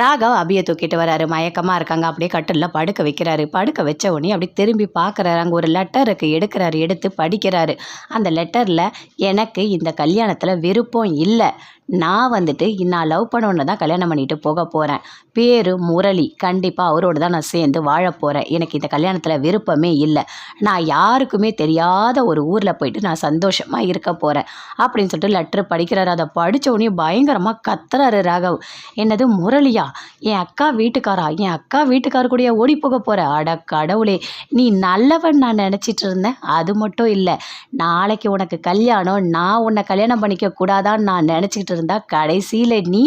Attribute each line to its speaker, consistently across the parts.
Speaker 1: ராகவ் அபியை தூக்கிட்டு வராரு. மயக்கமாக இருக்காங்க. அப்படியே கட்டிலில் படுக்க வைக்கிறாரு. படுக்க வச்ச உடனே அப்படி திரும்பி பார்க்குறாரு. அங்கே ஒரு லெட்டருக்கு எடுக்கிறாரு. எடுத்து படிக்கிறாரு. அந்த லெட்டரில் எனக்கு இந்த கல்யாணத்தில் விருப்பம் இல்லை. நான் வந்துட்டு நான் லவ் பண்ணவனை தான் கல்யாணம் பண்ணிட்டு போக போகிறேன் பேர் முரளி. கண்டிப்பாக அவரோடு தான் நான் சேர்ந்து வாழ போகிறேன் எனக்கு இந்த கல்யாணத்தில் விருப்பமே இல்லை. நான் யாருக்குமே தெரியாத ஒரு ஊரில் போயிட்டு நான் சந்தோஷமாக இருக்க போகிறேன் அப்படின்னு சொல்லிட்டு லெட்ரு படிக்கிறாரு. அதை படித்த உடனே பயங்கரமாக கத்துறாரு ராகவ். என்னது முரளியா? என் அக்கா வீட்டுக்காரா? என் அக்கா வீட்டுக்கார கூடயே ஓடி போக போகிற அட கடவுளே நீ நல்லவன் நான் நினச்சிட்டு இருந்தேன். அது மட்டும் இல்லை நாளைக்கு உனக்கு கல்யாணம் நான் உன்னை கல்யாணம் பண்ணிக்க கூடாதான்னு நான் நினச்சிக்கிட்டு இருந்தால் கடைசியில் நீ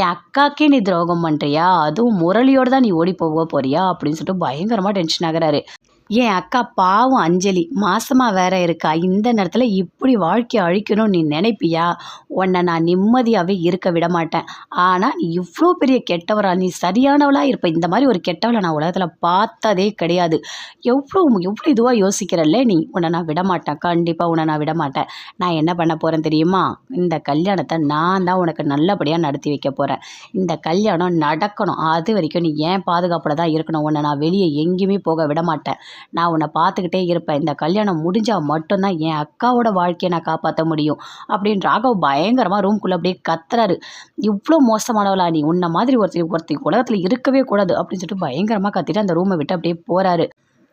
Speaker 1: என் அக்காக்கே நீ துரோகம் பண்ணுறியா அதுவும் முரளியோடு தான் நீ ஓடி போக போறியா? அப்படின்னு சொல்லிட்டு பயங்கரமாக டென்ஷன் ஆகிறாரு. என் அக்கா பாவம் அஞ்சலி மாசமா வேற இருக்கா? இந்த நேரத்தில் இப்படி வாழ்க்கையை அழிக்கணும்னு நீ நினைப்பியா? உன்னை நான் நிம்மதியாகவே இருக்க விட மாட்டேன். ஆனால் நீ இவ்வளோ பெரிய கெட்டவரா? நீ சரியானவளாக இருப்ப. இந்த மாதிரி ஒரு கெட்டவளை நான் உலகத்தில் பார்த்ததே கிடையாது. எவ்வளோ எவ்வளோ இதுவாக யோசிக்கிறல்ல நீ? உன்னை நான் விட மாட்டேன். கண்டிப்பாக உன்னை நான் விட மாட்டேன். நான் என்ன பண்ண போகிறேன் தெரியுமா? இந்த கல்யாணத்தை நான் தான் உனக்கு நல்லபடியாக நடத்தி வைக்க போகிறேன் இந்த கல்யாணம் நடக்கணும். அது வரைக்கும் நீ ஏன் பாதுகாப்பில் தான் இருக்கணும்? உன்னை நான் வெளியே எங்கேயுமே போக விட மாட்டேன். நான் உன்னை பார்த்துக்கிட்டே இருப்பேன். இந்த கல்யாணம் முடிஞ்சால் மட்டும்தான் என் அக்காவோட வாழ்க்கையை நான் காப்பாற்ற முடியும். அப்படின்னு ராகவ் பயங்கரமாக ரூம்குள்ளே அப்படியே கத்துறாரு. இவ்வளோ மோசமானவளா நீ? உன்ன மாதிரி ஒருத்தர் ஒருத்தர் உலகத்தில் இருக்கவே கூடாது அப்படின்னு சொல்லிட்டு பயங்கரமாக கத்திட்டு அந்த ரூமை விட்டு அப்படியே போகிறாரு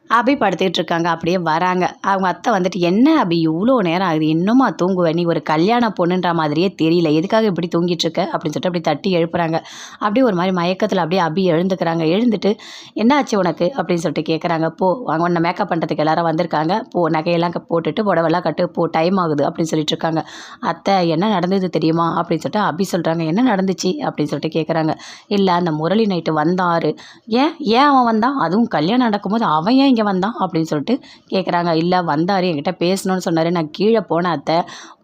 Speaker 1: அபி படுத்துக்கிட்டு இருக்காங்க. அப்படியே வராங்க. அவங்க அத்தை வந்துட்டு என்ன அபி? இவ்வளோ நேரம் ஆகுது. இன்னுமா தூங்குவேன் நீ ஒரு கல்யாண பொண்ணுன்ற மாதிரியே தெரியல. எதுக்காக இப்படி தூங்கிட்டு இருக்க? அப்படின்னு சொல்லிட்டு அப்படி தட்டி எழுப்புறாங்க. அப்படியே ஒரு மாதிரி மயக்கத்தில் அப்படியே அபி எழுந்துக்கிறாங்க. எழுந்துட்டு என்ன ஆச்சு உனக்கு? அப்படின்னு சொல்லிட்டு கேட்குறாங்க போ அவங்க உன்னை மேக்கப் பண்ணுறதுக்கு எல்லாரும் வந்திருக்காங்க. போ நகையெல்லாம் க- போட்டுட்டு புடவெல்லாம் கட்டு. போ டைம் ஆகுது. அப்படின்னு சொல்லிட்டு இருக்காங்க. அத்தை என்ன நடந்தது தெரியுமா? அப்படின்னு சொல்லிட்டு அபி சொல்கிறாங்க என்ன நடந்துச்சு? அப்படின்னு சொல்லிட்டு கேட்குறாங்க இல்லை அந்த முரளி நைட்டு வந்தாரு. ஏன்? ஏன் அவன் வந்தான்? அதுவும் கல்யாணம் நடக்கும்போது அவன் ஏன் இங்கே வந்தான் அப்படின்னு சொல்லிட்டு கேட்குறாங்க இல்லை வந்தார். என்கிட்ட பேசணும்னு சொன்னார். நான் கீழே போன அத்தை.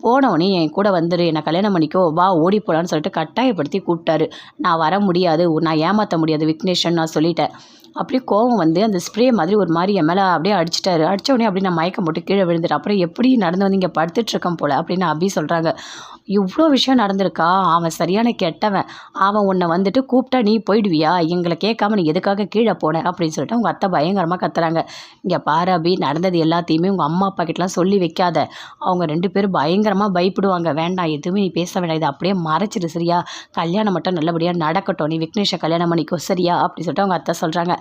Speaker 1: போனவொடனே என் கூட வந்துரு. என்னை கல்யாணம் பண்ணிக்கோ. வா ஓடி போகலான்னு சொல்லிட்டு கட்டாயப்படுத்தி கூப்பிட்டாரு. நான் வர முடியாது. நான் ஏமாற்ற முடியாது. விக்னேஷன் நான் சொல்லிட்டேன். அப்படியே கோவம் வந்து அந்த ஸ்ப்ரே மாதிரி ஒரு மாதிரி என் மேலே அப்படியே அடிச்சிட்டாரு. அடித்த உடனே அப்படியே நான் மயக்கம் போட்டு கீழே விழுந்துட்டேன். அப்புறம் எப்படி நடந்து வந்து இங்கே படுத்துட்ருக்கேன் போல் அப்படின்னு அபி சொல்கிறாங்க இவ்வளோ விஷயம் நடந்திருக்கா? அவன் சரியான கெட்டவன். அவன் உன்னை வந்துட்டு கூப்பிட்டா நீ போயிடுவியா? எங்களை கேட்காம நீ எதுக்காக கீழே போன? அப்படின்னு சொல்லிட்டு அவங்க அத்தை பயங்கரமாக கத்துறாங்க. இங்கே பாரு அபி நடந்தது எல்லாத்தையுமே உங்கள் அம்மா அப்பா கிட்டலாம் சொல்லி வைக்காத. அவங்க ரெண்டு பேரும் பயங்கரமாக பயப்படுவாங்க. வேண்டாம் எதுவுமே நீ பேச வேண்டாம். இதை அப்படியே மறைச்சிடு சரியா? கல்யாணம் மட்டும் நல்லபடியாக நடக்கட்டும். நீ விக்னேஷை கல்யாணம் பண்ணிக்கோ சரியா? அப்படின்னு சொல்லிட்டு அவங்க அத்தை சொல்கிறாங்க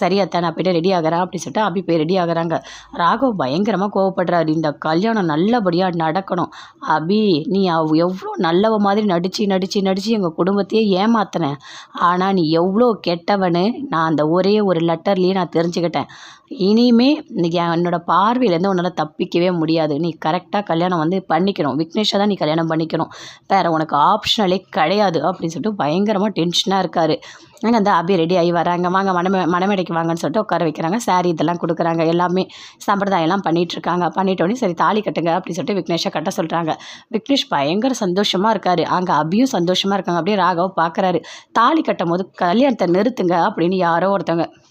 Speaker 1: சரி அத்தை நான் போய்ட்டு ரெடி ஆகிறேன் அப்படின்னு சொல்லிட்டு அபி போய் ரெடி ஆகுறாங்க. ராகவ் பயங்கரமாக கோவப்படுறாரு. இந்த கல்யாணம் நல்லபடியாக நடக்கணும். அபி நீ அவ் எவ்வளோ நல்லவ மாதிரி நடித்து நடித்து நடித்து எங்கள் குடும்பத்தையே ஏமாத்தினேன் ஆனால் நீ எவ்வளோ கெட்டவனு நான் அந்த ஒரே ஒரு லெட்டர்லேயே நான் தெரிஞ்சுக்கிட்டேன். இனிமே நீ என் என்னோட பார்வையிலேருந்து உன்னால் தப்பிக்கவே முடியாது. நீ கரெக்டாக கல்யாணம் வந்து பண்ணிக்கணும். விக்னேஷாக தான் நீ கல்யாணம் பண்ணிக்கணும். வேறு உனக்கு ஆப்ஷனலே கிடையாது அப்படின்னு சொல்லிட்டு பயங்கரமாக டென்ஷனாக இருக்கார். அங்கே அந்த அபி ரெடி ஆகி வராங்க. வாங்க மணமே மணமேடைக்கு வாங்கன்னு சொல்லிட்டு உட்கார வைக்கிறாங்க. சாரி இதெல்லாம் கொடுக்குறாங்க. எல்லாமே சம்பிரதாயம்லாம் பண்ணிகிட்ருக்காங்க பண்ணிட்டோடனே சரி தாலி கட்டுங்க அப்படின்னு சொல்லிட்டு விக்னேஷை கட்ட சொல்கிறாங்க விக்னேஷ் பயங்கர சந்தோஷமாக இருக்கார். அங்கே அபியும் சந்தோஷமாக இருக்காங்க. அப்படியே ராகவ் பார்க்குறாரு தாலி கட்டும் போது கல்யாணத்தை நிறுத்துங்க அப்படின்னு யாரோ ஒருத்தவங்க